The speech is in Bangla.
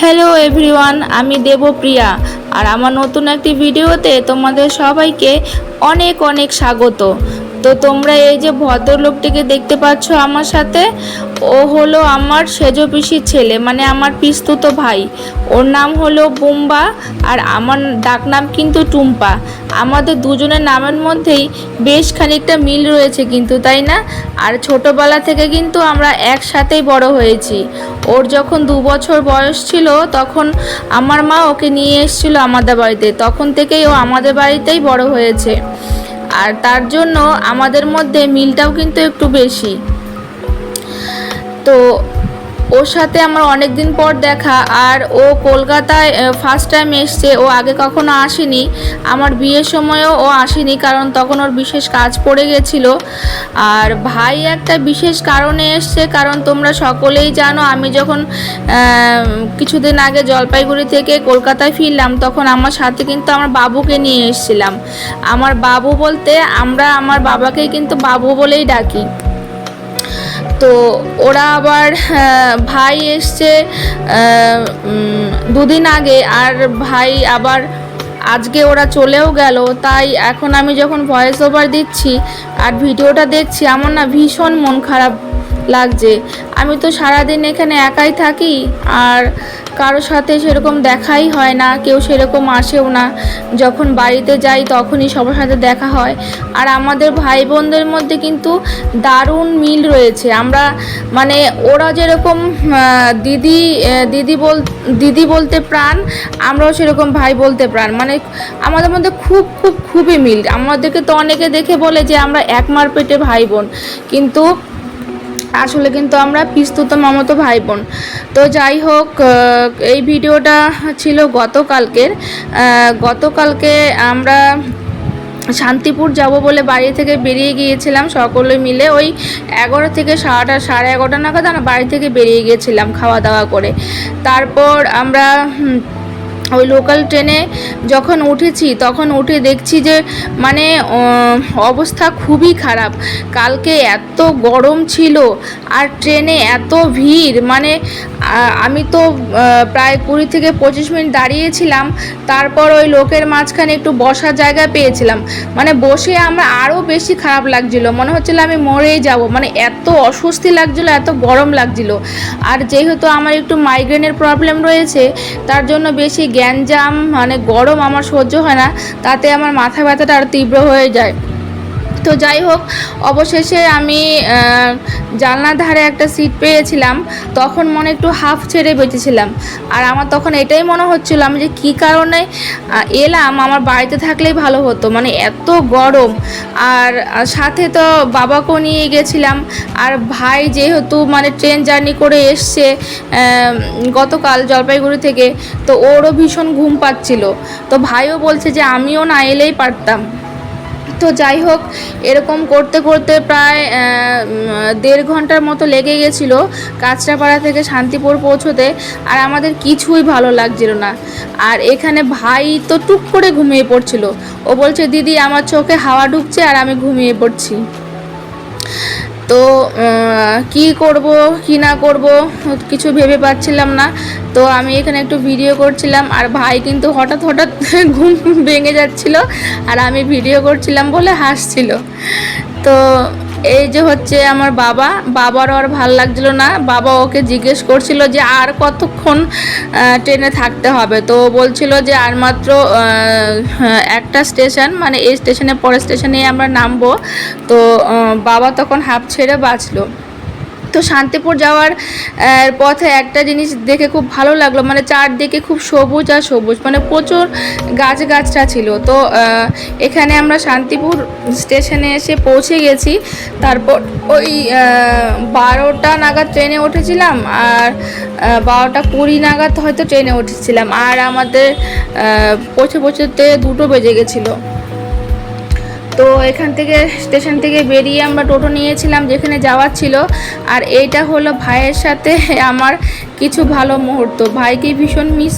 হ্যালো এভরিওয়ান আমি দেবপ্রিয়া। আর আমার নতুন একটি ভিডিওতে তোমাদের সবাইকে অনেক অনেক স্বাগত। তো তোমরা এই যে ভদ্রলোকটিকে দেখতে পাচ্ছ আমার সাথে, ও হলো আমার সেজ পিসির ছেলে মানে আমার পিস্তুত ভাই। ওর নাম হলো বুম্বা আর আমার ডাকনাম কিন্তু টুম্পা। আমাদের দুজনের নামের মধ্যেই বেশ খানিকটা মিল রয়েছে কিন্তু, তাই না? আর ছোটবেলা থেকে কিন্তু আমরা একসাথেই বড় হয়েছি। ওর যখন দু বছর বয়স ছিল, তখন আমার মা ওকে নিয়ে এসেছিল আমাদের বাড়িতে। তখন থেকেই ও আমাদের বাড়িতেই বড় হয়েছে। আর তার জন্য আমাদের মধ্যে মিলটাও কিন্তু একটু বেশি। তো ওর সাথে আমার অনেক দিন পর দেখা আর ও কলকাতায় ফার্স্ট টাইম এসছে। ও আগে কখনো আসেনি। আমার বিয়ের সময়ও ও আসেনি কারণ তখন ওর বিশেষ কাজ পড়ে গেছিল। আর ভাই একটা বিশেষ কারণে এসছে কারণ তোমরা সকলেই জানো, আমি যখন কিছুদিন আগে জলপাইগুড়ি থেকে কলকাতায় ফিরলাম, তখন আমার সাথে কিন্তু আমার বাবুকে নিয়ে এসেছিলাম। আমার বাবু বলতে আমরা আমার বাবাকেই কিন্তু বাবু বলেই ডাকি। তো ওরা আবার ভাই এসছে দুদিন আগে, আর ভাই আবার আজকে ওরা চলেও গেল। তাই এখন আমি যখন ভয়েস ওভার দিচ্ছি আর ভিডিওটা দেখছি, আমার না ভীষণ মন খারাপ লাগছে। আমি তো সারাদিন এখানে একাই থাকি, আর কারোর সাথে সেরকম দেখাই হয় না, কেউ সেরকম আসেও না। যখন বাড়িতে যাই তখনই সবার সাথে দেখা হয়। আর আমাদের ভাই বোনদের মধ্যে কিন্তু দারুণ মিল রয়েছে। আমরা মানে ওরা যেরকম দিদি দিদি বল, দিদি বলতে প্রাণ, আমরাও সেরকম ভাই বলতে প্রাণ। মানে আমাদের মধ্যে খুব খুব, খুবই মিল। আমাদেরকে তো অনেকে দেখে বলে যে আমরা এক মার পেটে ভাই বোন কিন্তু আসলে কিন্তু আমরা পিস্তুত মামতো ভাই বোন তো যাই হোক এই ভিডিওটা ছিল গতকালকের। গতকালকে আমরা শান্তিপুর যাব বলে বাড়ি থেকে বেরিয়ে গিয়েছিলাম সকলে মিলে। ওই এগারো থেকে সাড়ে সাড়ে এগারোটা নাগাদ আমরা বাড়ি থেকে বেরিয়ে গিয়েছিলাম খাওয়া দাওয়া করে। তারপর আমরা ওই লোকাল ট্রেনে যখন উঠেছি, তখন উঠে দেখছি যে মানে অবস্থা খুবই খারাপ। কালকে এত গরম ছিল আর ট্রেনে এত ভিড়। মানে আমি তো প্রায় কুড়ি থেকে পঁচিশ মিনিট দাঁড়িয়েছিলাম। তারপর ওই লোকের মাঝখানে একটু বসার জায়গা পেয়েছিলাম। মানে বসে আমরা আরও বেশি খারাপ লাগছিল। মনে হচ্ছিল আমি মরেই যাব। মানে এত অস্বস্তি লাগছিল, এত গরম লাগছিল। আর যেহেতু আমার একটু মাইগ্রেনের প্রবলেম রয়েছে, তার জন্য বেশি গ্যাঞ্জাম মানে গরম আমার সহ্য হয় না, তাতে আমার মাথা ব্যথাটা আরও তীব্র হয়ে যায়। তো যাই হোক, অবশেষে আমি জানলার ধারে একটা সিট পেয়েছিলাম। তখন মনে একটু হাফ ছেড়ে বেঁচেছিলাম। আর আমার তখন এটাই মনে হচ্ছিল আমি যে কী কারণে এলাম, আমার বাড়িতে থাকলেই ভালো হতো। মানে এত গরম। আর সাথে তো বাবাকেও নিয়ে গেছিলাম। আর ভাই যেহেতু মানে ট্রেন জার্নি করে এসছে গতকাল জলপাইগুড়ি থেকে, তো ওরও ভীষণ ঘুম পাচ্ছিল। তো ভাইও বলছে যে আমিও না এলেই পারতাম। তো যাই হোক, এরকম করতে করতে প্রায় দেড় ঘণ্টার মতো লেগে গেছিল কাঁচরাপাড়া থেকে শান্তিপুর পৌঁছোতে। আর আমাদের কিছুই ভালো লাগছিল না। আর এখানে ভাই তো টুক করে ঘুমিয়ে পড়ছিল। ও বলছে, দিদি, আমার চোখে হাওয়া ঢুকছে আর আমি ঘুমিয়ে পড়ছি। তো কি করব, কি না করব, কিছু ভেবে পাচ্ছিলাম না। তো আমি এখানে একটু ভিডিও করছিলাম, আর ভাই কিন্তু হঠাৎ হঠাৎ ঘুম ভেঙে যাচ্ছিল, আর আমি ভিডিও করছিলাম বলে হাসছিল। তো এই যে হচ্ছে আমার বাবা বাবারও আর ভালো লাগছিল না। বাবা ওকে জিজ্ঞেস করছিল যে আর কতক্ষণ ট্রেনে থাকতে হবে? তো বলছিল যে আর মাত্র একটা স্টেশন মানে এই স্টেশনে, পরের স্টেশনেই আমরা নামবো। তো বাবা তখন হাফ ছেড়ে বাঁচলো। তো শান্তিপুর যাওয়ার পথে একটা জিনিস দেখে খুব ভালো লাগল। মানে চারদিকে খুব সবুজ আর সবুজ। মানে প্রচুর গাছ গাছটা ছিল। তো এখানে আমরা শান্তিপুর স্টেশনে এসে পৌঁছে গেছি। তারপর ওই বারোটা নাগাদ ট্রেনে উঠেছিলাম আর বারোটা কুড়ি নাগাদ হয়তো ট্রেনে উঠেছিলাম। আর আমাদের পৌঁছে পৌঁছতে দুটো বেজে গেছিল। তো এখান থেকে স্টেশন থেকে বেরিয়ে আমরা টোটো নিয়েছিলাম, যেখানে যাওয়ার ছিল। আর এইটা হলো ভাইয়ের সাথে আমার কিছু ভালো মুহূর্ত। ভাইকে ভীষণ মিস